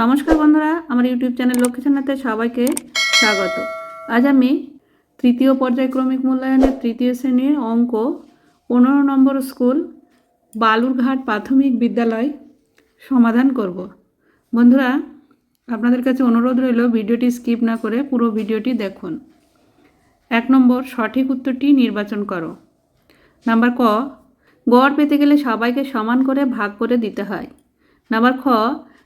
নমস্কার বন্ধুরা, আমার ইউটিউব চ্যানেল লক্ষ্মীছানাতে সবাইকে স্বাগত। আজ আমি তৃতীয় পর্যায়ক্রমিক মূল্যায়নের তৃতীয় শ্রেণির অঙ্ক পনেরো নম্বর স্কুল বালুরঘাট প্রাথমিক বিদ্যালয় সমাধান করব। বন্ধুরা, আপনাদের কাছে অনুরোধ রইল, ভিডিওটি স্কিপ না করে পুরো ভিডিওটি দেখুন। এক নম্বর, সঠিক উত্তরটি নির্বাচন করো। নাম্বার ক, গড় পেতে গেলে সবাইকে সমান করে ভাগ করে দিতে হয়। নাম্বার খ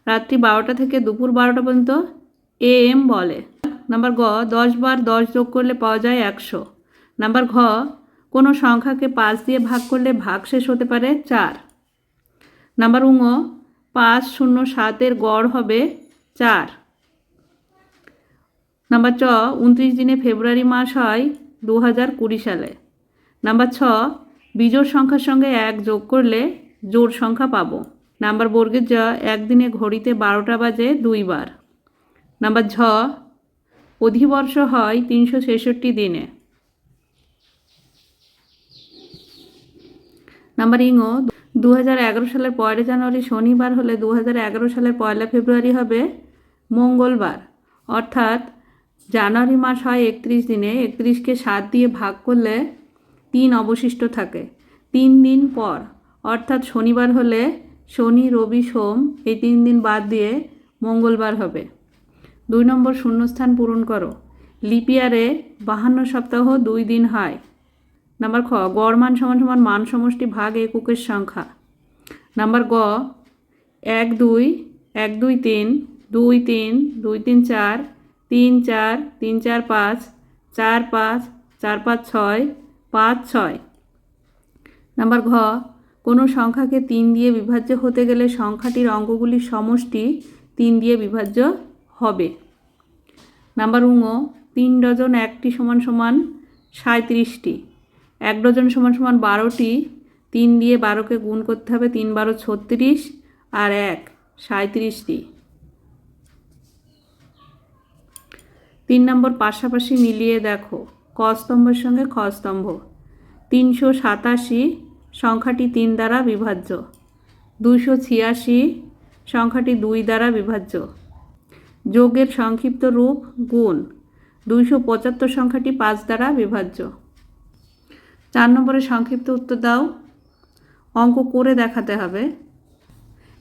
রাত্রি বারোটা থেকে দুপুর বারোটা পর্যন্ত এ এম বলে। নাম্বার গ, দশ বার দশ যোগ করলে পাওয়া যায় একশো। নাম্বার ঘ, কোনো সংখ্যাকে পাঁচ দিয়ে ভাগ করলে ভাগ শেষ হতে পারে চার। নাম্বার উঙ, পাঁচ শূন্য সাতের গড় হবে চার। নাম্বার চ, উনত্রিশ দিনে ফেব্রুয়ারি মাস হয় দু হাজার কুড়ি সালে। নাম্বার ছ, বিজোড় সংখ্যার সঙ্গে এক যোগ করলে জোড় সংখ্যা পাবো। নাম্বার বর্গের জ, একদিনে ঘড়িতে বারোটা বাজে দুইবার। নাম্বার ঝ, অধিবর্ষ হয় তিনশো ছেষট্টি দিনে। নাম্বার ইংও দু হাজার এগারো সালের পয়লা জানুয়ারি শনিবার হলে দু হাজার এগারো সালের পয়লা ফেব্রুয়ারি হবে মঙ্গলবার। অর্থাৎ জানুয়ারি মাস হয় একত্রিশ দিনে। একত্রিশকে সাত দিয়ে ভাগ করলে তিন অবশিষ্ট থাকে। তিন দিন পর, অর্থাৎ শনিবার হলে শনি, রবি, সোম এই তিন দিন বাদ দিয়ে মঙ্গলবার হবে। দুই নম্বর শূন্যস্থান পূরণ করো। লিপিয়ারে বাহান্ন সপ্তাহ দুই দিন হয়। নাম্বার খ, গড় মান সমান সমান মান সমষ্টি ভাগ এককের সংখ্যা। নাম্বার গ, এক দুই এক দুই তিন দুই তিন দুই তিন চার তিন চার তিন চার পাঁচ চার পাঁচ চার পাঁচ ছয় পাঁচ ছয়। নাম্বার ঘ কোনো সংখ্যাকে তিন দিয়ে বিভাজ্য হতে গেলে সংখ্যাটির অঙ্কগুলির সমষ্টি তিন দিয়ে বিভাজ্য হবে। নাম্বার উঙ তিন ডজন একটি সমান সমান সাঁত্রিশটি এক ডজন সমান সমান বারোটি, তিন দিয়ে বারোকে গুণ করতে হবে তিন বারো ছত্রিশ, আর এক সাঁত্রিশটি তিন নম্বর পাশাপাশি মিলিয়ে দেখো, ক স্তম্ভের সঙ্গে খ স্তম্ভ। তিনশো সাতাশি সংখ্যাটি তিন দ্বারা বিভাজ্য। দুইশো ছিয়াশি সংখ্যাটি দুই দ্বারা বিভাজ্য। যোগের সংক্ষিপ্ত রূপ গুণ। দুইশো পঁচাত্তর সংখ্যাটি পাঁচ দ্বারা বিভাজ্য। চার নম্বরে সংক্ষিপ্ত উত্তর দাও। অঙ্ক করে দেখাতে হবে।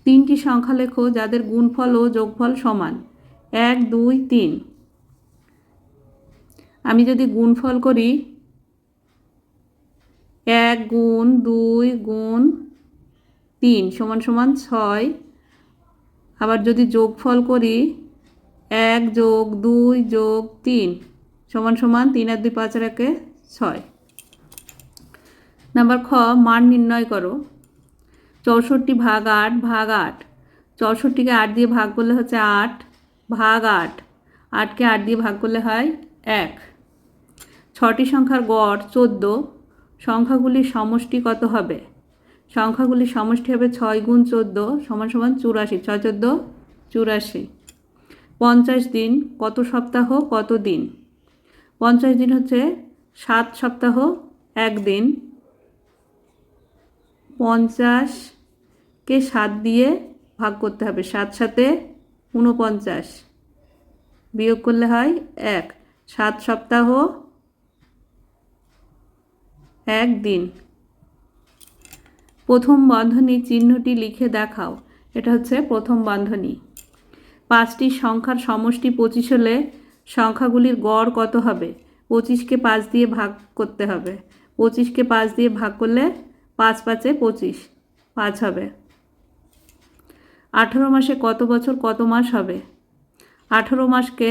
তিনটি সংখ্যা লেখো যাদের গুণফল ও যোগফল সমান। এক, দুই, তিন। আমি যদি গুণফল করি এক গুণ দুই গুণ তিন সমান সমান ছয়। আবার যদি যোগফল করি, এক যোগ দুই যোগ তিন সমান সমান তিন আর দুই পাঁচ একে ছয়। নাম্বার খ, মান নির্ণয় করো। চৌষট্টি ভাগ আট ভাগ আট। চৌষট্টিকে আট দিয়ে ভাগ করলে হচ্ছে আট ভাগ আট। আটকে আট দিয়ে ভাগ করলে হয় এক। ছটি সংখ্যার গড় চোদ্দ। সংখ্যাগুলির সমষ্টি কত হবে। সংখ্যাগুলির সমষ্টি হবে ছয় গুণ চোদ্দ সমান সমান চুরাশি, ছয় চোদ্দ, চুরাশি। পঞ্চাশ দিন কত সপ্তাহ, কত দিন? পঞ্চাশ দিন হচ্ছে সাত সপ্তাহ, এক দিন। পঞ্চাশকে সাত দিয়ে ভাগ করতে হবে, সাত সাথে ঊনপঞ্চাশ। বিয়োগ করলে হয় এক। সাত সপ্তাহ এক দিন প্রথম বন্ধনী চিহ্নটি লিখে দেখাও। এটা হচ্ছে প্রথম বন্ধনী। পাঁচটি সংখ্যার সমষ্টি পঁচিশ হলে সংখ্যাগুলির গড় কত হবে? পঁচিশকে পাঁচ দিয়ে ভাগ করতে হবে। পঁচিশকে পাঁচ দিয়ে ভাগ করলে পাঁচ পাঁচে পঁচিশ, পাঁচ হবে। আঠেরো মাসে কত বছর, কত মাস হবে? আঠেরো মাসকে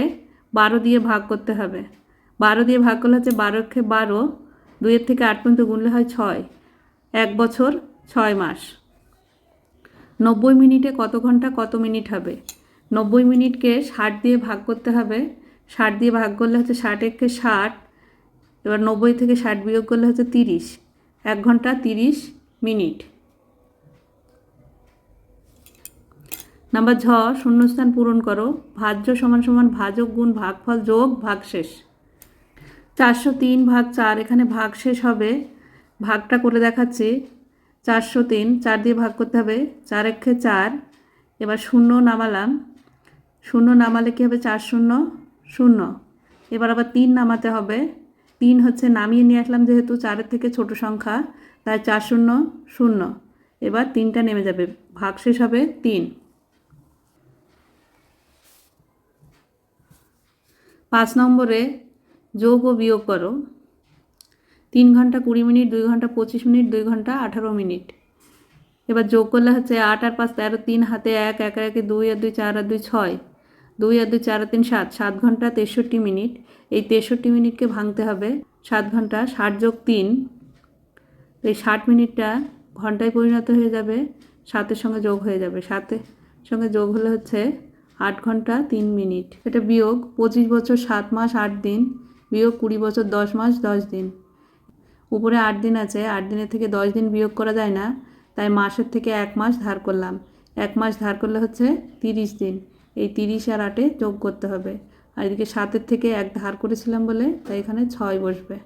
বারো দিয়ে ভাগ করতে হবে। বারো দিয়ে ভাগ করলে হচ্ছে বারোকে বারো দুইয়ের থেকে আট পর্যন্ত গুনলে হয় ছয়। এক বছর ছয় মাস। নব্বই মিনিটে কত ঘণ্টা কত মিনিট হবে? নব্বই মিনিটকে ষাট দিয়ে ভাগ করতে হবে। ষাট দিয়ে ভাগ করলে হচ্ছে ষাট এককে ষাট। এবার নব্বই থেকে ষাট বিয়োগ করলে হচ্ছে তিরিশ। এক ঘণ্টা তিরিশ মিনিট। নাম্বার ঝ, শূন্যস্থান পূরণ করো। ভাজ্য সমান সমান ভাজক গুণ ভাগফল যোগ ভাগশেষ। চারশো তিন ভাগ চার, এখানে ভাগ শেষ হবে। ভাগটা করে দেখাচ্ছি। চারশো তিন, চার দিয়ে ভাগ করতে হবে। চার একে চার, এবার শূন্য নামালাম। শূন্য নামালে কী হবে? চার শূন্য শূন্য। এবার আবার তিন নামাতে হবে। তিন হচ্ছে নামিয়ে নিয়ে আসলাম যেহেতু চারের থেকে ছোট সংখ্যা, তাই চার শূন্য শূন্য। এবার তিনটা নেমে যাবে। ভাগ শেষ হবে তিন। পাঁচ নম্বরে যোগ ও বিয়োগ করো। তিন ঘণ্টা কুড়ি মিনিট, দুই ঘণ্টা পঁচিশ মিনিট, দুই ঘণ্টা আঠারো মিনিট। এবার যোগ করলে হচ্ছে আট আর পাঁচ, তেরো, তিন, হাতে এক এক, একে দুই, আর দুই, চার, আর দুই, ছয়। দুই, আর দুই, চার তিন, সাত। সাত ঘণ্টা তেষট্টি মিনিট। এই তেষট্টি মিনিটকে ভাঙতে হবে। সাত ঘণ্টা, ষাট যোগ তিন। এই ষাট মিনিটটা ঘন্টায় পরিণত হয়ে যাবে, সাতের সঙ্গে যোগ হয়ে যাবে। সাতের সঙ্গে যোগ হলে হচ্ছে আট ঘণ্টা তিন মিনিট। এটা বিয়োগ, পঁচিশ বছর, সাত মাস, আট দিন। বিয়োগ কুড়ি বছর, দশ মাস, দশ দিন। উপরে আট দিন আছে, আট দিনের থেকে দশ দিন বিয়োগ করা যায় না। তাই মাসের থেকে এক মাস ধার করলাম। এক মাস ধার করলে হচ্ছে তিরিশ দিন। এই তিরিশ আর আটে যোগ করতে হবে। আর এদিকে সাতের থেকে এক ধার করেছিলাম বলে, তাই এখানে ছয় বসবে।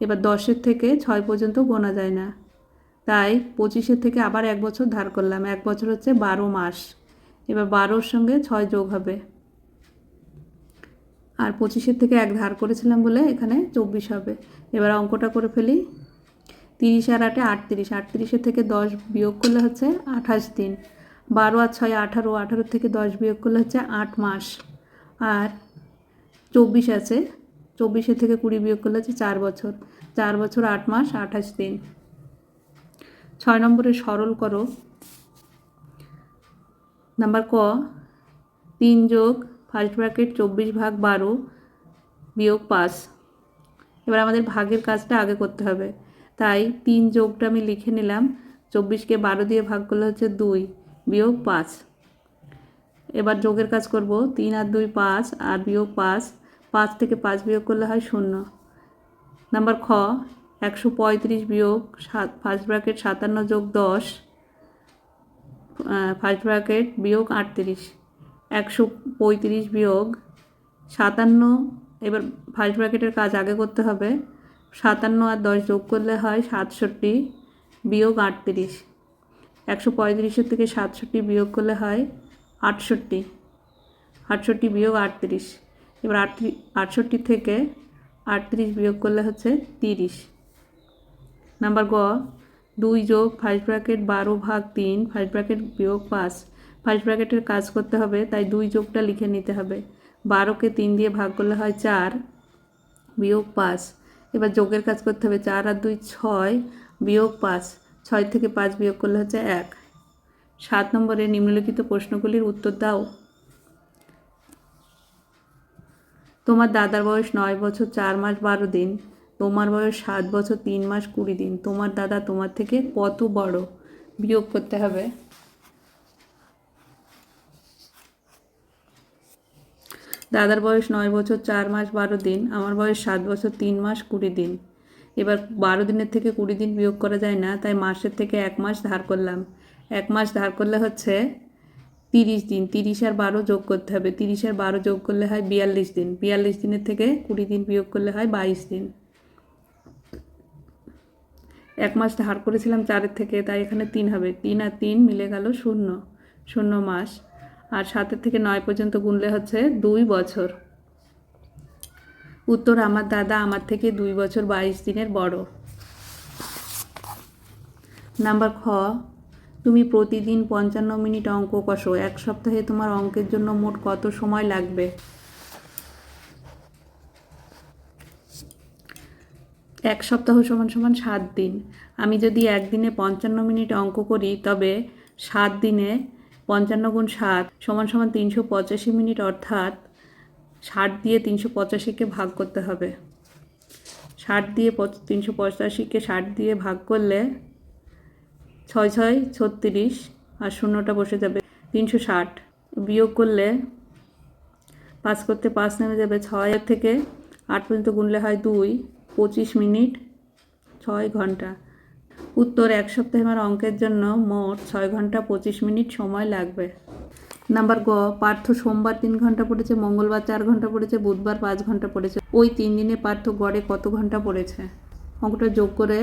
এবার দশের থেকে ছয় পর্যন্ত গোনা যায় না। তাই পঁচিশের থেকে আবার এক বছর ধার করলাম। এক বছর হচ্ছে বারো মাস। এবার বারোর সঙ্গে ছয় যোগ হবে। আর পঁচিশের থেকে এক ধার করেছিলাম বলে এখানে চব্বিশ হবে। এবার অঙ্কটা করে ফেলি। তিরিশ আর আটে আটত্রিশ। আটত্রিশের থেকে দশ বিয়োগ করলে হচ্ছে আঠাশ দিন। বারো আর ছয় আঠারো। আঠারো থেকে দশ বিয়োগ করলে হচ্ছে আট মাস। আর চব্বিশ আছে। চব্বিশের থেকে কুড়ি বিয়োগ করলে হচ্ছে চার বছর। চার বছর, আট মাস, আঠাশ দিন। ছয় নম্বরে সরল করো। নাম্বার ক, তিন যোগ ফার্স্ট ব্র্যাকেট চব্বিশ ভাগ বারো বিয়োগ পাঁচ। এবার আমাদের ভাগের কাজটা আগে করতে হবে। তাই তিন যোগটা আমি লিখে নিলাম। চব্বিশকে বারো দিয়ে ভাগ করলে হচ্ছে দুই বিয়োগ পাঁচ। এবার যোগের কাজ করব। তিন আর দুই পাঁচ আর বিয়োগ পাঁচ। পাঁচ থেকে পাঁচ বিয়োগ করলে হয় শূন্য। নাম্বার খ, একশো পঁয়ত্রিশ বিয়োগ সাত ফার্স্ট ব্র্যাকেট সাতান্ন যোগ দশ ফার্স্ট ব্র্যাকেট বিয়োগ আটত্রিশ। একশো পঁয়ত্রিশ বিয়োগ সাতান্ন, এবার ফার্স্ট ব্র্যাকেটের কাজ আগে করতে হবে। সাতান্ন আর দশ যোগ করলে হয় সাতষট্টি বিয়োগ আটত্রিশ। একশো পঁয়ত্রিশের থেকে সাতষট্টি বিয়োগ করলে হয় আটষট্টি। আটষট্টি বিয়োগ আটত্রিশ। এবার আটত্রিশ আটষট্টি থেকে আটত্রিশ বিয়োগ করলে হচ্ছে তিরিশ। নাম্বার গ, দুই যোগ ফার্স্ট ব্র্যাকেট বারো ভাগ তিন ফার্স্ট ব্র্যাকেট বিয়োগ পাঁচ। ফার্স্ট ব্র্যাকেটের কাজ করতে হবে, তাই দুই যোগটা লিখে নিতে হবে। বারোকে তিন দিয়ে ভাগ করলে হয় চার, বিয়োগ পাঁচ। এবার যোগের কাজ করতে হবে, চার আর দুই ছয়, বিয়োগ পাঁচ। ছয় থেকে পাঁচ বিয়োগ করলে হচ্ছে এক। সাত নম্বরে নিম্নলিখিত প্রশ্নগুলির উত্তর দাও। তোমার দাদার বয়স নয় বছর চার মাস বারো দিন, তোমার বয়স সাত বছর তিন মাস কুড়ি দিন, তোমার দাদা তোমার থেকে কত বড়? বিয়োগ করতে হবে। দাদার বয়স নয় বছর, চার মাস বারো দিন, আমার বয়স সাত বছর, তিন মাস কুড়ি দিন। এবার বারো দিনের থেকে কুড়ি দিন বিয়োগ করা যায় না, তাই মাসের থেকে এক মাস ধার করলাম। এক মাস ধার করলে হচ্ছে তিরিশ দিন, তিরিশ আর বারো যোগ করতে হবে। তিরিশ আর বারো যোগ করলে হয় বিয়াল্লিশ দিন, বিয়াল্লিশ দিনের থেকে কুড়ি দিন বিয়োগ করলে হয় বাইশ দিন। এক মাস ধার করেছিলাম চারের থেকে, তাই এখানে তিন হবে। তিন আর তিন মিলে গেল শূন্য শূন্য মাস। আর সাতের থেকে নয় পর্যন্ত গুনলে হচ্ছে দুই বছর। উত্তর আমার দাদা আমার থেকে দুই বছর বাইশ দিনের বড়। নাম্বার খ, তুমি প্রতিদিন পঞ্চান্ন মিনিট অঙ্ক কষো। এক সপ্তাহে তোমার অঙ্কের জন্য মোট কত সময় লাগবে? এক সপ্তাহ সমান সমান সাত দিন। আমি যদি একদিনে পঞ্চান্ন মিনিট অঙ্ক করি, তবে সাত দিনে পঞ্চান্ন গুণ সাত সমান সমান তিনশো পঁচাশি মিনিট, অর্থাৎ ষাট দিয়ে তিনশো পঁচাশিকে ভাগ করতে হবে। ষাট দিয়ে তিনশো পঁচাশিকে ষাট দিয়ে ভাগ করলে ছয় ছয় ছত্রিশ আর শূন্যটা বসে যাবে তিনশো ষাট। বিয়োগ করলে পাঁচ করতে পাঁচ নেমে যাবে ছয় থেকে আট পর্যন্ত গুনলে হয় দুই, পঁচিশ মিনিট, ছয় ঘণ্টা। উত্তর এক সপ্তাহে আমার অঙ্কের জন্য মোট ছয় ঘণ্টা পঁচিশ মিনিট সময় লাগবে। নাম্বার গ, পার্থ সোমবার তিন ঘণ্টা পড়েছে, মঙ্গলবার চার ঘণ্টা পড়েছে, বুধবার পাঁচ ঘণ্টা পড়েছে। ওই তিন দিনে পার্থ গড়ে কত ঘণ্টা পড়েছে? অঙ্কটা যোগ করে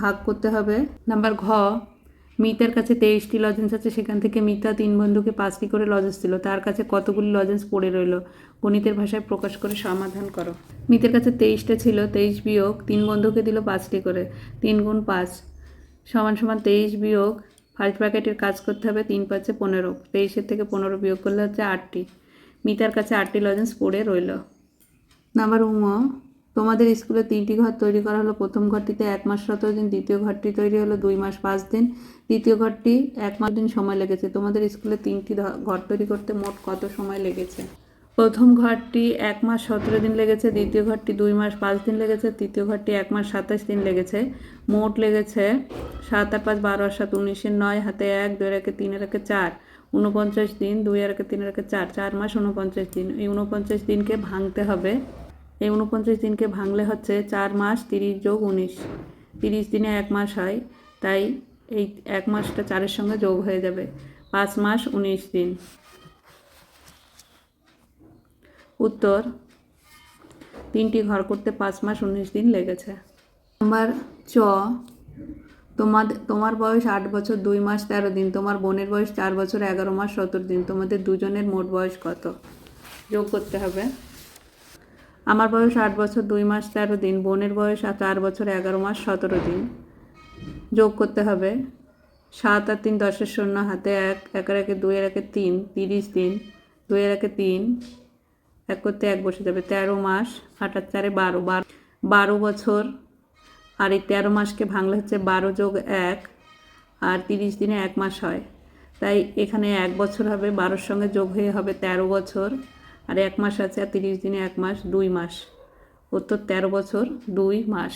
ভাগ করতে হবে। নাম্বার ঘ মিতার কাছে তেইশটি লজেন্স আছে, সেখান থেকে মিতা তিন বন্ধুকে পাঁচটি করে লজেন্স দিল। তার কাছে কতগুলি লজেন্স পড়ে রইল, গণিতের ভাষায় প্রকাশ করে সমাধান করো। মিতের কাছে তেইশটা ছিল, তেইশ বিয়োগ তিন বন্ধুকে দিল পাঁচটি করে, তিন গুণ পাঁচ সমান সমান তেইশ বিয়োগ ফার্স্ট ব্র্যাকেটের কাজ করতে হবে তিন পাঁচে পনেরো, তেইশের থেকে পনেরো বিয়োগ করলে হচ্ছে আটটি। মিতার কাছে আটটি লজেন্স পড়ে রইল। নাম্বার উম তোমাদের স্কুলে তিনটি ঘর তৈরি করা হলো। প্রথম ঘরটিতে এক মাস সতেরো দিন দ্বিতীয় ঘরটি তৈরি হলো দুই মাস পাঁচ দিন। তৃতীয় ঘরটি এক মাস দিন সময় লেগেছে। তোমাদের স্কুলে তিনটি ঘর তৈরি করতে মোট কত সময় লেগেছে? প্রথম ঘরটি এক মাস সতেরো দিন লেগেছে, দ্বিতীয় ঘরটি দুই মাস পাঁচ দিন লেগেছে, তৃতীয় ঘরটি এক মাস সাতাশ দিন লেগেছে। মোট লেগেছে সাত আর পাঁচ, বারো আর সাত, উনিশের নয়, হাতে এক, দুই একে তিন একে চার উনপঞ্চাশ দিন, দুই একে তিনের একে চার চার মাস উনপঞ্চাশ দিন। এই উনপঞ্চাশ দিনকে ভাঙতে হবে। এই উনপঞ্চাশ দিনকে ভাঙলে হচ্ছে চার মাস, তিরিশ যোগ উনিশ। তিরিশ দিনে এক মাস হয়, তাই এই এক মাসটা চারের সঙ্গে যোগ হয়ে যাবে, পাঁচ মাস উনিশ দিন। উত্তর, তিনটি ঘর করতে পাঁচ মাস উনিশ দিন লেগেছে। নাম্বার চ তোমার তোমার বয়স আট বছর, দুই মাস তেরো দিন, তোমার বোনের বয়স চার বছর, এগারো মাস সতেরো দিন, তোমাদের দুজনের মোট বয়স কত? যোগ করতে হবে। আমার বয়স আট বছর, দুই মাস তেরো দিন। বোনের বয়স চার বছর, এগারো মাস সতেরো দিন। যোগ করতে হবে। সাত আর তিন দশের শূন্য, হাতে এক, একের একে দুই একে তিন, তিরিশ দিন। দুই একে তিন, এক করতে এক বসে যাবে। তেরো মাস, আট আর চারে বারো। বারো বারো বছর, আর এই তেরো মাসকে ভাঙলে হচ্ছে বারো যোগ এক, আর তিরিশ দিনে এক মাস হয়। তাই এখানে এক বছর হবে, বারোর সঙ্গে যোগ হয়ে হবে তেরো বছর। আর এক মাস আছে আর তিরিশ দিনে এক মাস, দুই মাস। ওর তো তেরো বছর, দুই মাস।